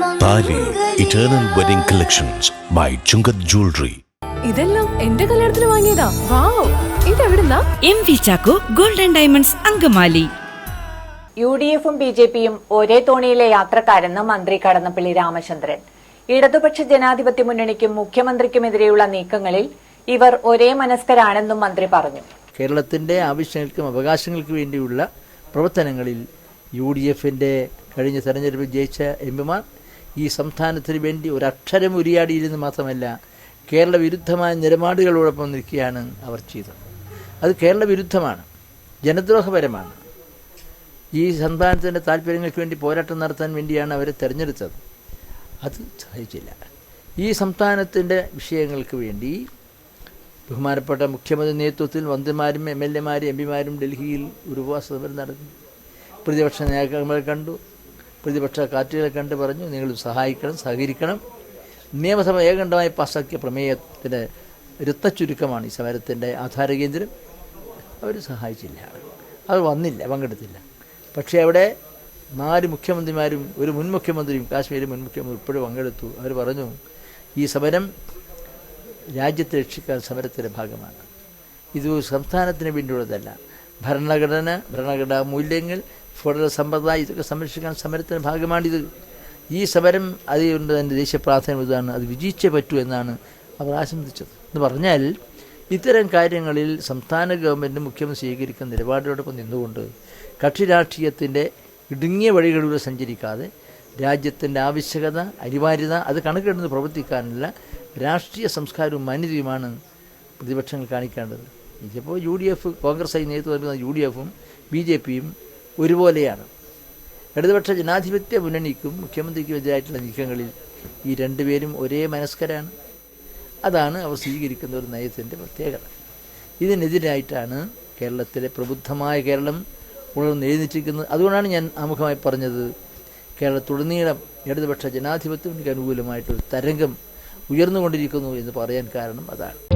Eternal wedding collections by Chungath jewellery ഇതെല്ലാം എന്റെ കല്യാണത്തിന് വാങ്ങിയതാ. Wow. ഇതെവിടുന്നാ? M V Chacko golden diamonds Angamaly. U D എഫും ബി ജെ പിയും ഒരേ തോണിയിലെ യാത്രക്കാരെന്ന് മന്ത്രി കടന്നപ്പള്ളി രാമചന്ദ്രൻ. ഇടതുപക്ഷ ജനാധിപത്യ മുന്നണിക്കും മുഖ്യമന്ത്രിക്കുമെതിരെയുള്ള നീക്കങ്ങളിൽ ഇവർ ഒരേ മനസ്കരാണെന്നും മന്ത്രി പറഞ്ഞു. കേരളത്തിന്റെ ആവശ്യങ്ങൾക്കും അവകാശങ്ങൾക്കും വേണ്ടിയുള്ള പ്രവർത്തനങ്ങളിൽ യു ഡി എഫിന്റെ കഴിഞ്ഞ തെരഞ്ഞെടുപ്പിൽ ജയിച്ച എം പിമാർ ഈ സംസ്ഥാനത്തിന് വേണ്ടി ഒരക്ഷരം ഉരിയാടിയിരുന്ന് മാത്രമല്ല കേരള വിരുദ്ധമായ നിലപാടുകളോടൊപ്പം നിൽക്കുകയാണ് അവർ ചെയ്തത്. അത് കേരള വിരുദ്ധമാണ്. ജനദ്രോഹപരമാണ്. ഈ സംസ്ഥാനത്തിന്റെ താല്പര്യങ്ങൾക്ക് വേണ്ടി പോരാട്ടം നടത്താൻ വേണ്ടിയാണ് അവരെ തിരഞ്ഞെടുത്തത്. അത് സഹിച്ചില്ല. ഈ സംസ്ഥാനത്തിന്റെ വിഷയങ്ങൾക്ക് വേണ്ടി ബഹുമാനപ്പെട്ട മുഖ്യമന്ത്രി നേതൃത്വത്തിൽ മന്ത്രിമാരും എം എൽ എമാരും എം പിമാരും ഡൽഹിയിൽ ഒരു ഉപവാസ സമരം നടത്തി. പ്രതിപക്ഷ നേതാക്കളെ കണ്ടു. പ്രതിപക്ഷ കാറ്റുകളെ കണ്ട് പറഞ്ഞു നിങ്ങൾ സഹായിക്കണം സഹകരിക്കണം. നിയമസഭ ഏകണ്ഠമായി പാസാക്കിയ പ്രമേയത്തിന്റെ ചുരുക്കമാണ് ഈ സമരത്തിന്റെ ആധാര കേന്ദ്രം. അവർ സഹായിച്ചില്ല. അവർ വന്നില്ല പങ്കെടുത്തില്ല. പക്ഷേ അവിടെ നാല് മുഖ്യമന്ത്രിമാരും ഒരു മുൻ മുഖ്യമന്ത്രിയും കാശ്മീർ മുൻ മുഖ്യമന്ത്രി ഉൾപ്പെടെ പങ്കെടുത്തു. അവർ പറഞ്ഞു ഈ സമരം രാജ്യത്തെ രക്ഷിക്കാൻ സമരത്തിന്റെ ഭാഗമാണ്. ഇത് സംസ്ഥാനത്തിന് വേണ്ടിയുള്ളതല്ല. ഭരണഘടന ഭരണഘടനാ മൂല്യങ്ങൾ ഫെഡറൽ സമ്പ്രദായം ഇതൊക്കെ സംരക്ഷിക്കാൻ സമരത്തിന്റെ ഭാഗമാണിത്. ഈ സമരം അതുകൊണ്ട് തന്നെ ദേശീയ പ്രാധാന്യം ഇതാണ് അത് വിജയിച്ചേ പറ്റൂ എന്നാണ് അവർ ആശംസിച്ചത്. എന്ന് പറഞ്ഞാൽ ഇത്തരം കാര്യങ്ങളിൽ സംസ്ഥാന ഗവൺമെന്റ് മുഖ്യമന്ത്രി സ്വീകരിക്കുന്ന നിലപാടിനോടൊപ്പം നിന്നുകൊണ്ട് കക്ഷി രാഷ്ട്രീയത്തിന്റെ ഇടുങ്ങിയ വഴികളിലൂടെ സഞ്ചരിക്കാതെ രാജ്യത്തിന്റെ ആവശ്യകത അനിവാര്യത അത് കണക്കെടുന്ന് പ്രവർത്തിക്കാനുള്ള രാഷ്ട്രീയ സംസ്കാരവും മാന്യതയുമാണ് പ്രതിപക്ഷങ്ങൾ കാണിക്കേണ്ടത്. ഇതിപ്പോൾ യു ഡി എഫ് കോൺഗ്രസ് ആയി നേതൃത്വം നൽകുന്ന യു ഡി എഫും ബി ജെ പിയും ഒരുപോലെയാണ്. ഇടതുപക്ഷ ജനാധിപത്യ മുന്നണിക്കും മുഖ്യമന്ത്രിക്കും എതിരായിട്ടുള്ള നീക്കങ്ങളിൽ ഈ രണ്ടുപേരും ഒരേ മനസ്കരാണ്. അതാണ് അവർ സ്വീകരിക്കുന്ന ഒരു നയത്തിന്റെ പ്രത്യേകത. ഇതിനെതിരായിട്ടാണ് കേരളത്തിലെ പ്രബുദ്ധമായ കേരളം ഉണർന്ന് എഴുന്നേറ്റിരിക്കുന്നത്. അതുകൊണ്ടാണ് ഞാൻ ആമുഖമായി പറഞ്ഞത് കേരളത്തിലുടനീളം ഇടതുപക്ഷ ജനാധിപത്യത്തിന് അനുകൂലമായിട്ടൊരു തരംഗം ഉയർന്നുകൊണ്ടിരിക്കുന്നു എന്ന് പറയാൻ കാരണം അതാണ്.